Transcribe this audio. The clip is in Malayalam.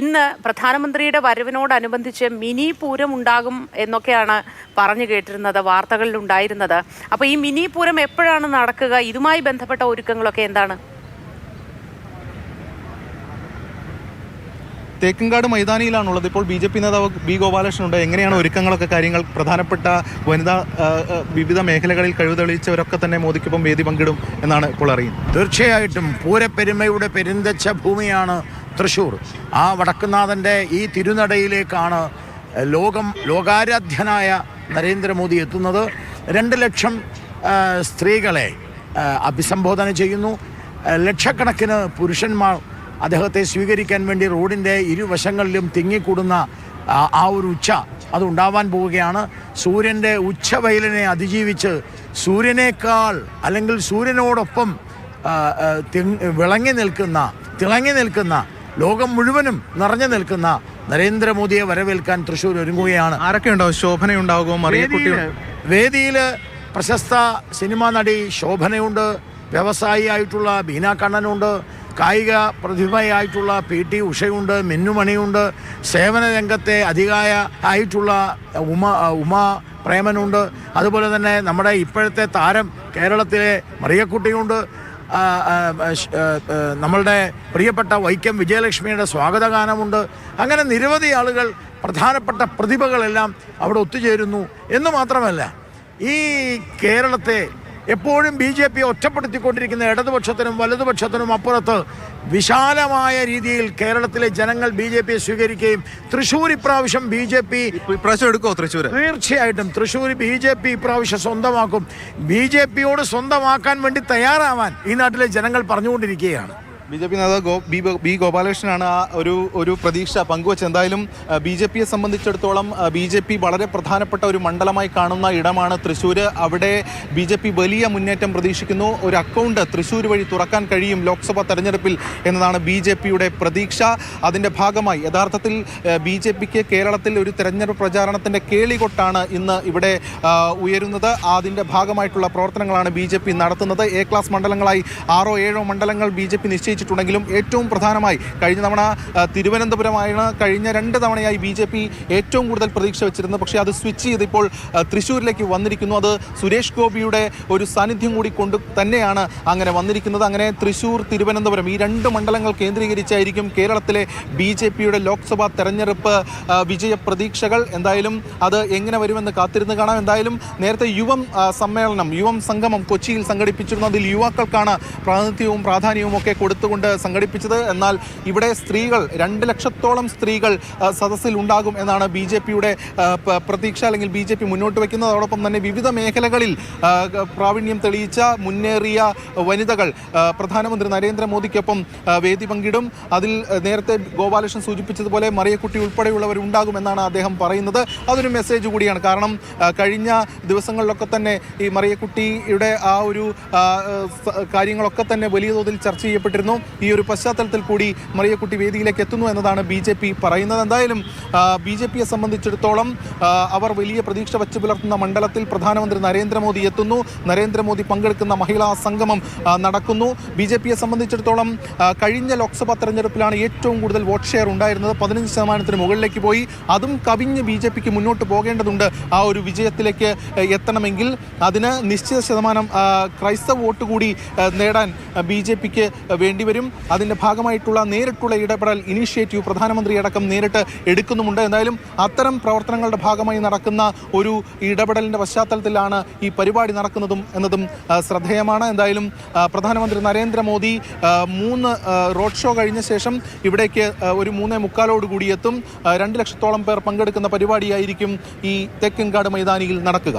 ഇന്ന് പ്രധാനമന്ത്രിയുടെ വരവിനോടനുബന്ധിച്ച് മിനി പൂരം ഉണ്ടാകും എന്നൊക്കെയാണ് പറഞ്ഞു കേട്ടിരുന്നത് വാർത്തകളിൽ ഉണ്ടായിരുന്നത് അപ്പോൾ ഈ മിനി പൂരം എപ്പോഴാണ് നടക്കുക? ഇതുമായി ബന്ധപ്പെട്ട ഒരുക്കങ്ങളൊക്കെ എന്താണ്? തേക്കുംകാട് മൈതാനിയിലാണുള്ളത്. ഇപ്പോൾ ബി ജെ പി നേതാവ് ബി ഗോപാലകൃഷ്ണൻ ഉണ്ട്. എങ്ങനെയാണ് ഒരുക്കങ്ങളൊക്കെ കാര്യങ്ങൾ? പ്രധാനപ്പെട്ട വനിതാ വിവിധ മേഖലകളിൽ കഴിവ് തെളിയിച്ചവരൊക്കെ തന്നെ മോദിക്കൊപ്പം വേദി പങ്കിടും എന്നാണ് ഇപ്പോൾ അറിയുന്നത്. തീർച്ചയായിട്ടും പൂരപ്പെരുമയുടെ പെരുന്തച്ച ഭൂമിയാണ് തൃശ്ശൂർ ആ വടക്കുന്നാഥന്റെ ഈ തിരുനടയിലേക്കാണ് ലോകം ലോകാരാധ്യനായ നരേന്ദ്രമോദി എത്തുന്നത്. രണ്ട് ലക്ഷം സ്ത്രീകളെ അഭിസംബോധന ചെയ്യുന്നു. ലക്ഷക്കണക്കിന് പുരുഷന്മാർ അദ്ദേഹത്തെ സ്വീകരിക്കാൻ വേണ്ടി റോഡിന്റെ ഇരുവശങ്ങളിലും തിങ്ങിക്കൂടുന്ന ആ- ഒരു ഉച്ച അതുണ്ടാവാൻ പോവുകയാണ്. സൂര്യന്റെ ഉച്ചവയലിനെ അതിജീവിച്ച് സൂര്യനേക്കാൾ അല്ലെങ്കിൽ സൂര്യനോടൊപ്പം വിളങ്ങി നിൽക്കുന്ന തിളങ്ങി നിൽക്കുന്ന ലോകം മുഴുവനും നിറഞ്ഞു നിൽക്കുന്ന നരേന്ദ്രമോദിയെ വരവേൽക്കാൻ തൃശ്ശൂർ ഒരുങ്ങുകയാണ്. ആരൊക്കെ ഉണ്ടാവും ശോഭനയുണ്ടാകുമോ? മറിയക്കുട്ടി വേദിയിൽ പ്രശസ്ത സിനിമാ നടി ശോഭനയുണ്ട്. വ്യവസായി ആയിട്ടുള്ള ബീന കണ്ണനുണ്ട്. കായിക പ്രതിഭയായിട്ടുള്ള പി ടി ഉഷയുണ്ട്. മിന്നുമണിയുണ്ട്. സേവന രംഗത്തെ അധികായ ആയിട്ടുള്ള ഉമ ഉമ പ്രേമനുണ്ട്. അതുപോലെ തന്നെ നമ്മുടെ ഇപ്പോഴത്തെ താരം കേരളത്തിലെ മറിയക്കുട്ടിയുണ്ട്. നമ്മളുടെ പ്രിയപ്പെട്ട വൈക്കം വിജയലക്ഷ്മിയുടെ സ്വാഗതഗാനമുണ്ട്. അങ്ങനെ നിരവധി ആളുകൾ പ്രധാനപ്പെട്ട പ്രതിഭകളെല്ലാം അവിടെ ഒത്തുചേരുന്നു എന്ന് മാത്രമല്ല ഈ കേരളത്തെ എപ്പോഴും ബി ജെ പി ഒറ്റപ്പെടുത്തിക്കൊണ്ടിരിക്കുന്ന ഇടതുപക്ഷത്തിനും വലതുപക്ഷത്തിനും അപ്പുറത്ത് വിശാലമായ രീതിയിൽ കേരളത്തിലെ ജനങ്ങൾ ബി ജെ പിയെ സ്വീകരിക്കുകയും തൃശ്ശൂർ ഇപ്രാവശ്യം ബി ജെ പി ഇപ്രാവശ്യം എടുക്കുമോ തൃശ്ശൂർ തീർച്ചയായിട്ടും തൃശ്ശൂർ ബി ജെ പി ഇപ്രാവശ്യം സ്വന്തമാക്കും. ബി ജെ പിയോട് സ്വന്തമാക്കാൻ വേണ്ടി തയ്യാറാവാൻ ഈ നാട്ടിലെ ജനങ്ങൾ പറഞ്ഞുകൊണ്ടിരിക്കുകയാണ്. ബി ജെ പി നേതാവ് ഗോ ബി ബി ഗോപാലകൃഷ്ണനാണ് ആ ഒരു ഒരു പ്രതീക്ഷ പങ്കുവച്ചത്. എന്തായാലും ബി ജെ പിയെ സംബന്ധിച്ചിടത്തോളം ബി ജെ പി വളരെ പ്രധാനപ്പെട്ട ഒരു മണ്ഡലമായി കാണുന്ന ഇടമാണ് തൃശ്ശൂർ അവിടെ ബി ജെ പി വലിയ മുന്നേറ്റം പ്രതീക്ഷിക്കുന്നു. ഒരു അക്കൗണ്ട് തൃശ്ശൂർ വഴി തുറക്കാൻ കഴിയും ലോക്സഭാ തെരഞ്ഞെടുപ്പിൽ എന്നതാണ് ബി ജെ പിയുടെ പ്രതീക്ഷ. അതിന്റെ ഭാഗമായി യഥാർത്ഥത്തിൽ ബി ജെ പിക്ക് കേരളത്തിൽ ഒരു തെരഞ്ഞെടുപ്പ് പ്രചാരണത്തിന്റെ കേളികൊട്ടാണ് ഇന്ന് ഇവിടെ ഉയരുന്നത്. അതിന്റെ ഭാഗമായിട്ടുള്ള പ്രവർത്തനങ്ങളാണ് ബി നടത്തുന്നത്. എ ക്ലാസ് മണ്ഡലങ്ങളായി ആറോ ഏഴോ മണ്ഡലങ്ങൾ ബി ജെ പി നിശ്ചയിച്ചിട്ടുണ്ടെങ്കിലും ഏറ്റവും പ്രധാനമായി കഴിഞ്ഞ തവണ തിരുവനന്തപുരമാണ് കഴിഞ്ഞ രണ്ട് തവണയായി ബി ജെ പി ഏറ്റവും കൂടുതൽ പ്രതീക്ഷ വെച്ചിരുന്നത്. പക്ഷേ അത് സ്വിച്ച് ചെയ്ത് ഇപ്പോൾ തൃശ്ശൂരിലേക്ക് വന്നിരിക്കുന്നു. അത് സുരേഷ് ഗോപിയുടെ ഒരു സാന്നിധ്യം കൂടി കൊണ്ട് തന്നെയാണ് അങ്ങനെ വന്നിരിക്കുന്നത്. അങ്ങനെ തൃശ്ശൂർ തിരുവനന്തപുരം ഈ രണ്ട് മണ്ഡലങ്ങൾ കേന്ദ്രീകരിച്ചായിരിക്കും കേരളത്തിലെ ബി ജെ പിയുടെ ലോക്സഭാ തെരഞ്ഞെടുപ്പ് വിജയ പ്രതീക്ഷകൾ. എന്തായാലും അത് എങ്ങനെ വരുമെന്ന് കാത്തിരുന്ന് കാണാം. എന്തായാലും നേരത്തെ യുവം സമ്മേളനം യുവം സംഗമം കൊച്ചിയിൽ സംഘടിപ്പിച്ചിരുന്നു അതിൽ യുവാക്കൾക്കാണ് പ്രാതിനിധ്യവും പ്രാധാന്യവും ഒക്കെ കൊടുത്തുകൊണ്ട് സംഘടിപ്പിച്ചത്. എന്നാൽ ഇവിടെ സ്ത്രീകൾ രണ്ട് ലക്ഷത്തോളം സ്ത്രീകൾ സദസ്സിൽ ഉണ്ടാകും എന്നാണ് ബി ജെ പിയുടെ പ്രതീക്ഷ അല്ലെങ്കിൽ ബി ജെ പി മുന്നോട്ട് വയ്ക്കുന്നത് അതോടൊപ്പം തന്നെ വിവിധ മേഖലകളിൽ പ്രാവീണ്യം തെളിയിച്ച മുന്നേറിയ വനിതകൾ പ്രധാനമന്ത്രി നരേന്ദ്രമോദിക്കൊപ്പം വേദി പങ്കിടും. അതിൽ നേരത്തെ ഗോപാലകൃഷ്ണൻ സൂചിപ്പിച്ചതുപോലെ മറിയക്കുട്ടി ഉൾപ്പെടെയുള്ളവർ ഉണ്ടാകുമെന്നാണ് അദ്ദേഹം പറയുന്നത്. അതൊരു മെസ്സേജ് കൂടിയാണ്. കാരണം കഴിഞ്ഞ ദിവസങ്ങളിലൊക്കെ തന്നെ ഈ മറിയക്കുട്ടിയുടെ ആ ഒരു കാര്യങ്ങളൊക്കെ തന്നെ വലിയ തോതിൽ ചർച്ച ചെയ്യപ്പെട്ടിരുന്നു. ഈ ഒരു പശ്ചാത്തലത്തിൽ കൂടി മറിയക്കുട്ടി വേദിയിലേക്ക് എത്തുന്നു എന്നതാണ് ബി ജെ പി പറയുന്നത്. എന്തായാലും ബി ജെ പിയെ സംബന്ധിച്ചിടത്തോളം അവർ വലിയ പ്രതീക്ഷ വച്ചു പുലർത്തുന്ന മണ്ഡലത്തിൽ പ്രധാനമന്ത്രി നരേന്ദ്രമോദി എത്തുന്നു. നരേന്ദ്രമോദി പങ്കെടുക്കുന്ന മഹിളാ സംഗമം നടക്കുന്നു. ബി ജെ പിയെ സംബന്ധിച്ചിടത്തോളം കഴിഞ്ഞ ലോക്സഭാ തെരഞ്ഞെടുപ്പിലാണ് ഏറ്റവും കൂടുതൽ വോട്ട് ഷെയർ ഉണ്ടായിരുന്നത്. പതിനഞ്ച് ശതമാനത്തിന് മുകളിലേക്ക് പോയി. അതും കവിഞ്ഞ് ബി ജെ പിക്ക് മുന്നോട്ട് പോകേണ്ടതുണ്ട്. ആ ഒരു വിജയത്തിലേക്ക് എത്തണമെങ്കിൽ അതിന് നിശ്ചിത ശതമാനം ക്രൈസ്തവ വോട്ട് കൂടി നേടാൻ ബി ജെ പിക്ക് വേണ്ടിവരും അതിന്റെ ഭാഗമായിട്ടുള്ള നേരിട്ടുള്ള ഇടപെടൽ ഇനീഷ്യേറ്റീവ് പ്രധാനമന്ത്രി അടക്കം നേരിട്ട് എടുക്കുന്നുമുണ്ട്. എന്തായാലും അത്തരം പ്രവർത്തനങ്ങളുടെ ഭാഗമായി നടക്കുന്ന ഒരു ഇടപെടലിന്റെ പശ്ചാത്തലത്തിലാണ് ഈ പരിപാടി നടക്കുന്നതും എന്നതും ശ്രദ്ധേയമാണ്. എന്തായാലും പ്രധാനമന്ത്രി നരേന്ദ്രമോദി മൂന്ന് റോഡ് ഷോ കഴിഞ്ഞ ശേഷം ഇവിടേക്ക് ഒരു മൂന്നേ മുക്കാലോട് കൂടി എത്തും. രണ്ട് ലക്ഷത്തോളം പേർ പങ്കെടുക്കുന്ന പരിപാടിയായിരിക്കും ഈ തെക്കൻകാട് മൈതാനിയിൽ നടക്കുക.